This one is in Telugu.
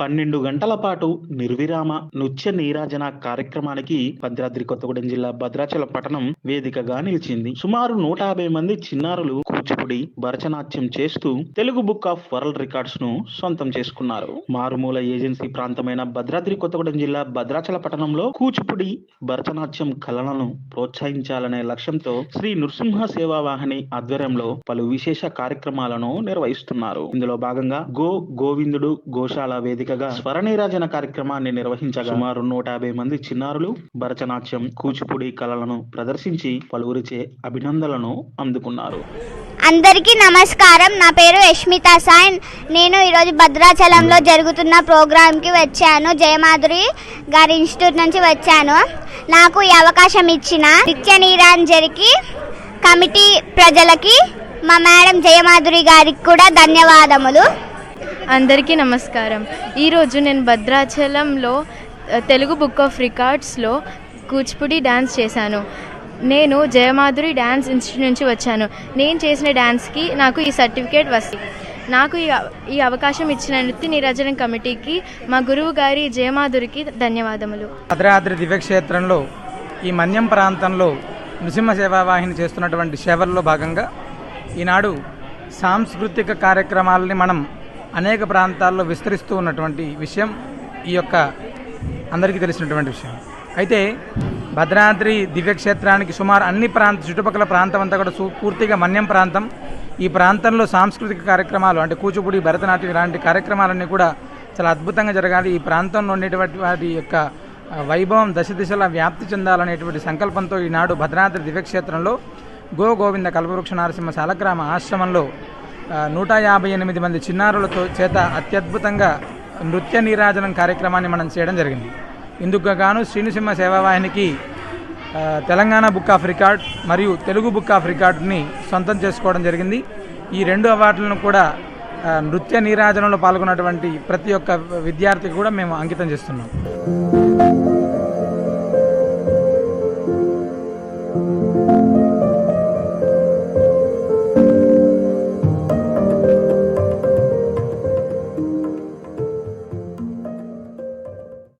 పన్నెండు గంటల పాటు నిర్విరామ నృత్య నీరాజన కార్యక్రమానికి భద్రాద్రి కొత్తగూడెం జిల్లా భద్రాచల పట్టణం వేదికగా నిలిచింది. సుమారు నూట యాభై మంది చిన్నారులు కూచిపూడి భరతనాట్యం చేస్తూ తెలుగు బుక్ ఆఫ్ వరల్డ్ రికార్డ్స్ను సొంతం చేసుకున్నారు. మారుమూల ఏజెన్సీ ప్రాంతమైన భద్రాద్రి కొత్తగూడెం జిల్లా భద్రాచల పట్టణంలో కూచిపూడి భరతనాట్యం కళలను ప్రోత్సహించాలనే లక్ష్యంతో శ్రీ నృసింహ సేవా వాహిని ఆధ్వర్యంలో పలు విశేష కార్యక్రమాలను నిర్వహిస్తున్నారు. ఇందులో భాగంగా గో గోవిందుడు గోశాల వేదికగా స్వరనీరాజన కార్యక్రమాన్ని నిర్వహించగా సుమారు నూట యాభై మంది చిన్నారులు భరతనాట్యం కూచిపూడి కళలను ప్రదర్శించి పలువురిచే అభినందనలను అందుకున్నారు. అందరికీ నమస్కారం. నా పేరు యష్మిత సాయ్. నేను ఈరోజు భద్రాచలంలో జరుగుతున్న ప్రోగ్రాంకి వచ్చాను. జయమాధురి గారి ఇన్స్టిట్యూట్ నుంచి వచ్చాను. నాకు ఈ అవకాశం ఇచ్చిన నిత్య నీరాంజరికి కమిటీ ప్రజలకి మా మేడం జయమాధురి గారికి కూడా ధన్యవాదములు. అందరికీ నమస్కారం. ఈరోజు నేను భద్రాచలంలో తెలుగు బుక్ ఆఫ్ రికార్డ్స్లో కూచిపూడి డ్యాన్స్ చేశాను. నేను జయమాధురి డ్యాన్స్ ఇన్స్టిట్యూట్ నుంచి వచ్చాను. నేను చేసిన డ్యాన్స్కి నాకు ఈ సర్టిఫికేట్ వస్తుంది నాకు ఈ ఈ అవకాశం ఇచ్చిన నృత్య నిరాజనం కమిటీకి మా గురువు గారి జయమాధురికి ధన్యవాదములు. భద్రాద్రి దివ్యక్షేత్రంలో ఈ మన్యం ప్రాంతంలో నృసింహ సేవావాహిని చేస్తున్నటువంటి సేవల్లో భాగంగా ఈనాడు సాంస్కృతిక కార్యక్రమాలని మనం అనేక ప్రాంతాల్లో విస్తరిస్తూ ఉన్నటువంటి విషయం ఈ యొక్క అందరికీ తెలిసినటువంటి విషయం. అయితే భద్రాద్రి దివ్యక్షేత్రానికి సుమారు అన్ని ప్రాంత చుట్టుపక్కల ప్రాంతం అంతా కూడా పూర్తిగా మన్యం ప్రాంతం. ఈ ప్రాంతంలో సాంస్కృతిక కార్యక్రమాలు అంటే కూచిపూడి భరతనాట్యం ఇలాంటి కార్యక్రమాలన్నీ కూడా చాలా అద్భుతంగా జరగాలి. ఈ ప్రాంతంలో ఉండేటువంటి వాటి యొక్క వైభవం దశ దిశలా వ్యాప్తి చెందాలనేటువంటి సంకల్పంతో ఈనాడు భద్రాద్రి దివ్యక్షేత్రంలో గో గోవింద కల్పవృక్ష నరసింహ శాలగ్రామ ఆశ్రమంలో నూట యాభై ఎనిమిది మంది చిన్నారులతో చేత అత్యద్భుతంగా నృత్య నీరాజనం కార్యక్రమాన్ని మనం చేయడం జరిగింది. ఇందుకు గాను శ్రీనిసింహ సేవావాహినికి తెలంగాణ బుక్ ఆఫ్ రికార్డ్ మరియు తెలుగు బుక్ ఆఫ్ రికార్డుని సొంతం చేసుకోవడం జరిగింది. ఈ రెండు అవార్డులను కూడా నృత్య నీరాజనంలో పాల్గొన్నటువంటి ప్రతి ఒక్క విద్యార్థికి కూడా మేము అంకితం చేస్తున్నాం.